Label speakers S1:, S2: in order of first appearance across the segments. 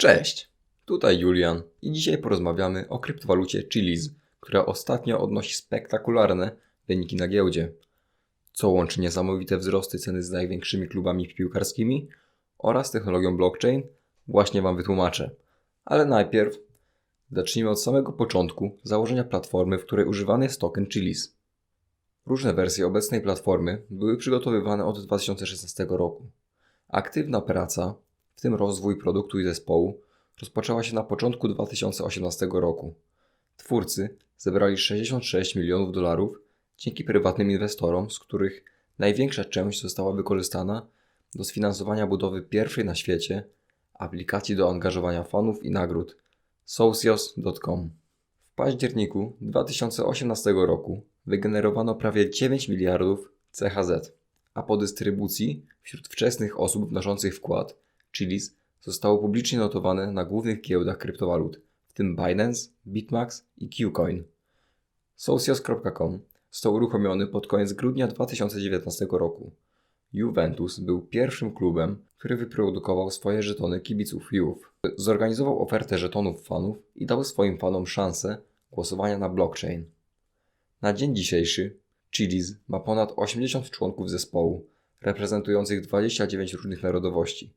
S1: Cześć, tutaj Julian i dzisiaj porozmawiamy o kryptowalucie Chiliz, która ostatnio odnosi spektakularne wyniki na giełdzie. Co łączy niesamowite wzrosty ceny z największymi klubami piłkarskimi oraz technologią blockchain, właśnie Wam wytłumaczę. Ale najpierw zacznijmy od samego początku założenia platformy, w której używany jest token Chiliz. Różne wersje obecnej platformy były przygotowywane od 2016 roku. Aktywna praca, w tym rozwój produktu i zespołu, rozpoczęła się na początku 2018 roku. Twórcy zebrali 66 milionów dolarów dzięki prywatnym inwestorom, z których największa część została wykorzystana do sfinansowania budowy pierwszej na świecie aplikacji do angażowania fanów i nagród Socios.com. W październiku 2018 roku wygenerowano prawie 9 miliardów CHZ, a po dystrybucji wśród wczesnych osób wnoszących wkład Chilis zostało publicznie notowane na głównych giełdach kryptowalut, w tym Binance, Bitmax i Qcoin. Socios.com został uruchomiony pod koniec grudnia 2019 roku. Juventus był pierwszym klubem, który wyprodukował swoje żetony kibiców Juve. Zorganizował ofertę żetonów fanów i dał swoim fanom szansę głosowania na blockchain. Na dzień dzisiejszy Chiliz ma ponad 80 członków zespołu, reprezentujących 29 różnych narodowości.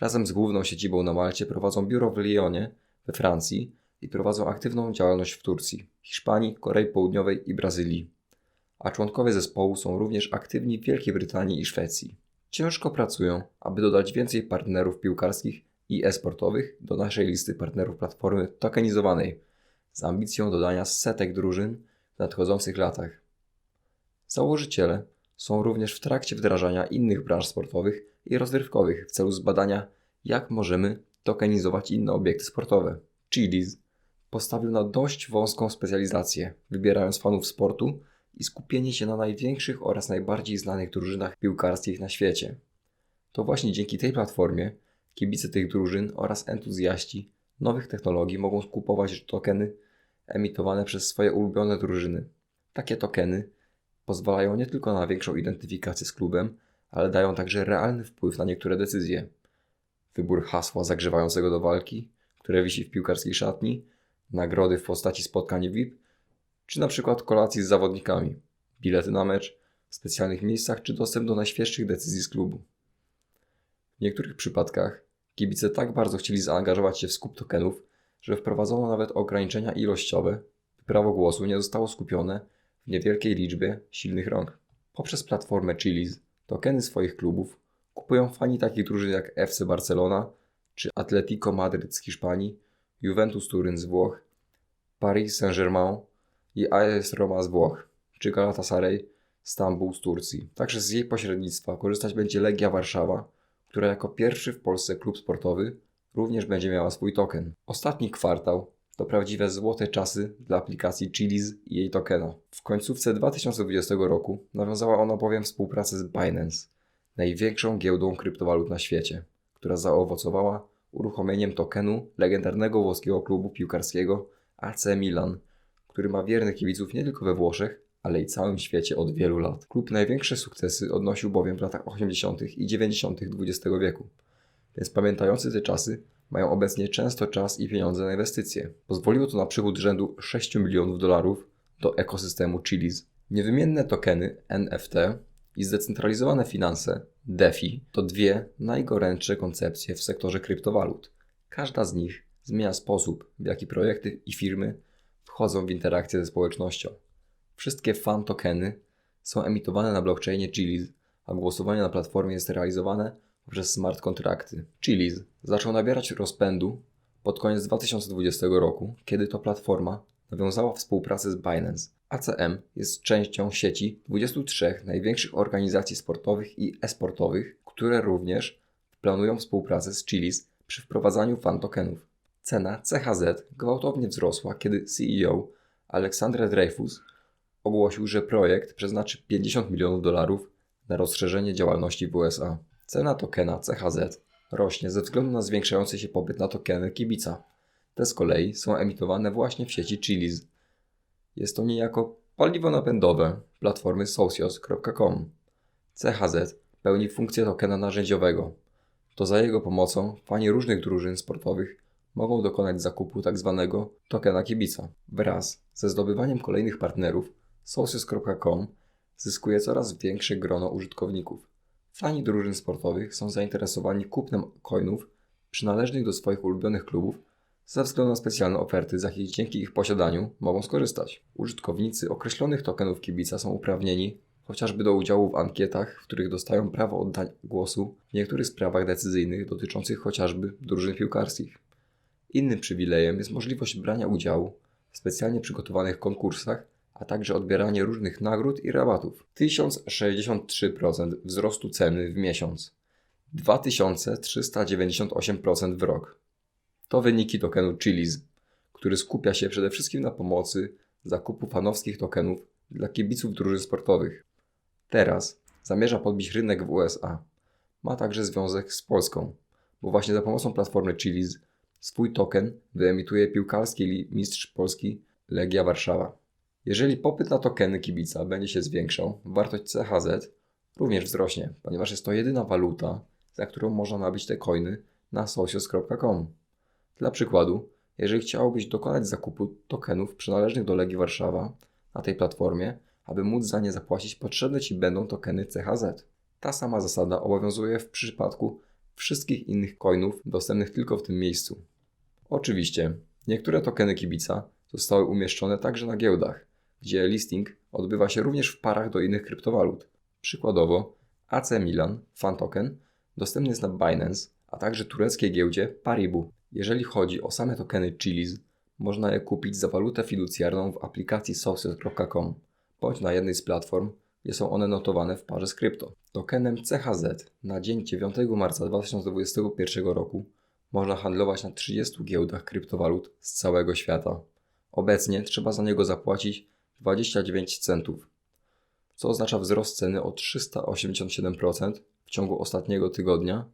S1: Razem z główną siedzibą na Malcie prowadzą biuro w Lyonie we Francji i prowadzą aktywną działalność w Turcji, Hiszpanii, Korei Południowej i Brazylii. A członkowie zespołu są również aktywni w Wielkiej Brytanii i Szwecji. Ciężko pracują, aby dodać więcej partnerów piłkarskich i e-sportowych do naszej listy partnerów platformy tokenizowanej, z ambicją dodania setek drużyn w nadchodzących latach. Założyciele są również w trakcie wdrażania innych branż sportowych i rozrywkowych w celu zbadania, jak możemy tokenizować inne obiekty sportowe. Chiliz postawił na dość wąską specjalizację, wybierając fanów sportu i skupienie się na największych oraz najbardziej znanych drużynach piłkarskich na świecie. To właśnie dzięki tej platformie kibice tych drużyn oraz entuzjaści nowych technologii mogą kupować tokeny emitowane przez swoje ulubione drużyny. Takie tokeny pozwalają nie tylko na większą identyfikację z klubem, ale dają także realny wpływ na niektóre decyzje. Wybór hasła zagrzewającego do walki, które wisi w piłkarskiej szatni, nagrody w postaci spotkań VIP, czy na przykład kolacji z zawodnikami, bilety na mecz w specjalnych miejscach, czy dostęp do najświeższych decyzji z klubu. W niektórych przypadkach kibice tak bardzo chcieli zaangażować się w skup tokenów, że wprowadzono nawet ograniczenia ilościowe, prawo głosu nie zostało skupione niewielkiej liczbie silnych rąk. Poprzez platformę Chiliz tokeny swoich klubów kupują fani takich drużyn jak FC Barcelona czy Atletico Madryt z Hiszpanii, Juventus Turyn z Włoch, Paris Saint-Germain i AS Roma z Włoch, czy Galatasaray Stambuł z Turcji. Także z jej pośrednictwa korzystać będzie Legia Warszawa, która jako pierwszy w Polsce klub sportowy również będzie miała swój token. Ostatni kwartał to prawdziwe złote czasy dla aplikacji Chiliz i jej tokena. W końcówce 2020 roku nawiązała ona bowiem współpracę z Binance, największą giełdą kryptowalut na świecie, która zaowocowała uruchomieniem tokenu legendarnego włoskiego klubu piłkarskiego AC Milan, który ma wiernych kibiców nie tylko we Włoszech, ale i całym świecie od wielu lat. Klub największe sukcesy odnosił bowiem w latach 80. i 90. XX wieku, więc pamiętający te czasy mają obecnie często czas i pieniądze na inwestycje. Pozwoliło to na przychód rzędu 6 milionów dolarów do ekosystemu Chiliz. Niewymienne tokeny NFT i zdecentralizowane finanse DeFi to dwie najgorętsze koncepcje w sektorze kryptowalut. Każda z nich zmienia sposób, w jaki projekty i firmy wchodzą w interakcję ze społecznością. Wszystkie fan tokeny są emitowane na blockchainie Chiliz, a głosowanie na platformie jest realizowane poprzez smart kontrakty. Chiliz zaczął nabierać rozpędu pod koniec 2020 roku, kiedy to platforma nawiązała współpracę z Binance. ACM jest częścią sieci 23 największych organizacji sportowych i e-sportowych, które również planują współpracę z Chiliz przy wprowadzaniu fan tokenów. Cena CHZ gwałtownie wzrosła, kiedy CEO Alexandre Dreyfus ogłosił, że projekt przeznaczy 50 milionów dolarów na rozszerzenie działalności w USA. Cena tokena CHZ rośnie ze względu na zwiększający się popyt na tokeny kibica. Te z kolei są emitowane właśnie w sieci Chiliz. Jest to niejako paliwo napędowe platformy socios.com. CHZ pełni funkcję tokena narzędziowego. to za jego pomocą fani różnych drużyn sportowych mogą dokonać zakupu tzw. tokena kibica. Wraz ze zdobywaniem kolejnych partnerów, Socios.com zyskuje coraz większe grono użytkowników. Fani drużyn sportowych są zainteresowani kupnem coinów przynależnych do swoich ulubionych klubów ze względu na specjalne oferty, z jakich dzięki ich posiadaniu mogą skorzystać. Użytkownicy określonych tokenów kibica są uprawnieni chociażby do udziału w ankietach, w których dostają prawo oddania głosu w niektórych sprawach decyzyjnych dotyczących chociażby drużyn piłkarskich. Innym przywilejem jest możliwość brania udziału w specjalnie przygotowanych konkursach, a także odbieranie różnych nagród i rabatów. 1063% wzrostu ceny w miesiąc. 2398% w rok. To wyniki tokenu Chiliz, który skupia się przede wszystkim na pomocy zakupu fanowskich tokenów dla kibiców drużyn sportowych. Teraz zamierza podbić rynek w USA. Ma także związek z Polską, bo właśnie za pomocą platformy Chiliz swój token wyemituje piłkarski mistrz Polski Legia Warszawa. Jeżeli popyt na tokeny kibica będzie się zwiększał, wartość CHZ również wzrośnie, ponieważ jest to jedyna waluta, za którą można nabyć te coiny na socios.com. Dla przykładu, jeżeli chciałbyś dokonać zakupu tokenów przynależnych do Legii Warszawa na tej platformie, aby móc za nie zapłacić, potrzebne Ci będą tokeny CHZ. Ta sama zasada obowiązuje w przypadku wszystkich innych coinów dostępnych tylko w tym miejscu. Oczywiście, niektóre tokeny kibica zostały umieszczone także na giełdach, gdzie listing odbywa się również w parach do innych kryptowalut. Przykładowo AC Milan Fan Token dostępny jest na Binance, a także tureckiej giełdzie Paribu. Jeżeli chodzi o same tokeny Chiliz, można je kupić za walutę fiducjarną w aplikacji Socios.com bądź na jednej z platform, gdzie są one notowane w parze z krypto. Tokenem CHZ na dzień 9 marca 2021 roku można handlować na 30 giełdach kryptowalut z całego świata. Obecnie trzeba za niego zapłacić 29 centów, co oznacza wzrost ceny o 387% w ciągu ostatniego tygodnia.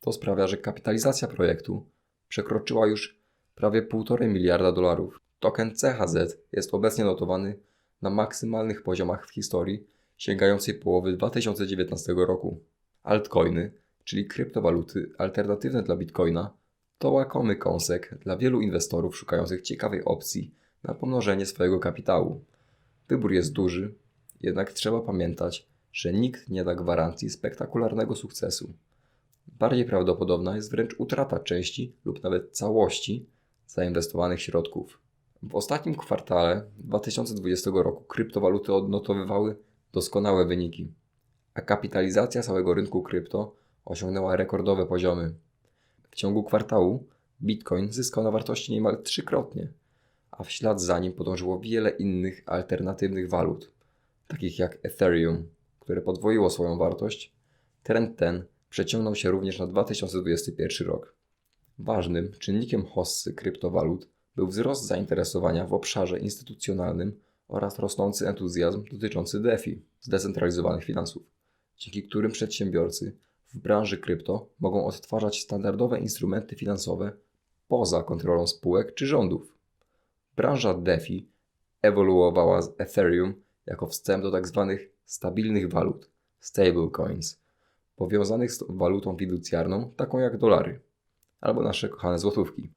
S1: To sprawia, że kapitalizacja projektu przekroczyła już prawie 1,5 miliarda dolarów. Token CHZ jest obecnie notowany na maksymalnych poziomach w historii, sięgającej połowy 2019 roku. Altcoiny, czyli kryptowaluty alternatywne dla bitcoina, to łakomy kąsek dla wielu inwestorów szukających ciekawej opcji na pomnożenie swojego kapitału. Wybór jest duży, jednak trzeba pamiętać, że nikt nie da gwarancji spektakularnego sukcesu. Bardziej prawdopodobna jest wręcz utrata części lub nawet całości zainwestowanych środków. W ostatnim kwartale 2020 roku kryptowaluty odnotowywały doskonałe wyniki, a kapitalizacja całego rynku krypto osiągnęła rekordowe poziomy. W ciągu kwartału Bitcoin zyskał na wartości niemal trzykrotnie, a w ślad za nim podążyło wiele innych alternatywnych walut, takich jak Ethereum, które podwoiło swoją wartość. Trend ten przeciągnął się również na 2021 rok. Ważnym czynnikiem hossy kryptowalut był wzrost zainteresowania w obszarze instytucjonalnym oraz rosnący entuzjazm dotyczący DeFi, zdecentralizowanych finansów, dzięki którym przedsiębiorcy w branży krypto mogą odtwarzać standardowe instrumenty finansowe poza kontrolą spółek czy rządów. Branża DeFi ewoluowała z Ethereum jako wstęp do tzw. Tak stabilnych walut, stablecoins, powiązanych z walutą fiducjarną, taką jak dolary albo nasze kochane złotówki.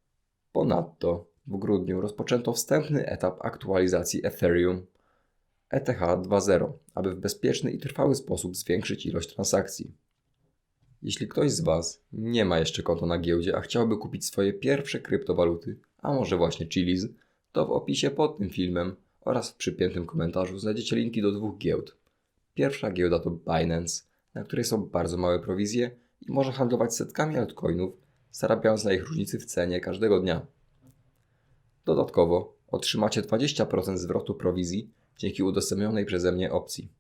S1: Ponadto w grudniu rozpoczęto wstępny etap aktualizacji Ethereum ETH 2.0, aby w bezpieczny i trwały sposób zwiększyć ilość transakcji. Jeśli ktoś z Was nie ma jeszcze konta na giełdzie, a chciałby kupić swoje pierwsze kryptowaluty, a może właśnie Chiliz, to w opisie pod tym filmem oraz w przypiętym komentarzu znajdziecie linki do dwóch giełd. Pierwsza giełda to Binance, na której są bardzo małe prowizje i może handlować setkami altcoinów, zarabiając na ich różnicy w cenie każdego dnia. Dodatkowo otrzymacie 20% zwrotu prowizji dzięki udostępnionej przeze mnie opcji.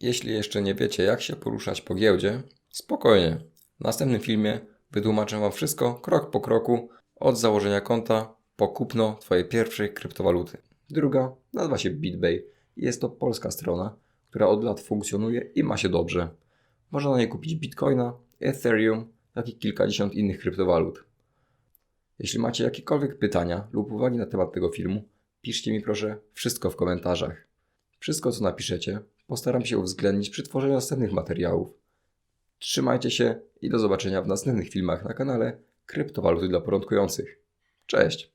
S1: Jeśli jeszcze nie wiecie, jak się poruszać po giełdzie, spokojnie. W następnym filmie wytłumaczę Wam wszystko krok po kroku od założenia konta po kupno Twojej pierwszej kryptowaluty. Druga nazywa się BitBay jest to polska strona, która od lat funkcjonuje i ma się dobrze. Można na niej kupić Bitcoina, Ethereum, jak i kilkadziesiąt innych kryptowalut. Jeśli macie jakiekolwiek pytania lub uwagi na temat tego filmu, piszcie mi proszę wszystko w komentarzach. Wszystko co napiszecie postaram się uwzględnić przy tworzeniu następnych materiałów. Trzymajcie się i do zobaczenia w następnych filmach na kanale Kryptowaluty dla porządkujących. Cześć!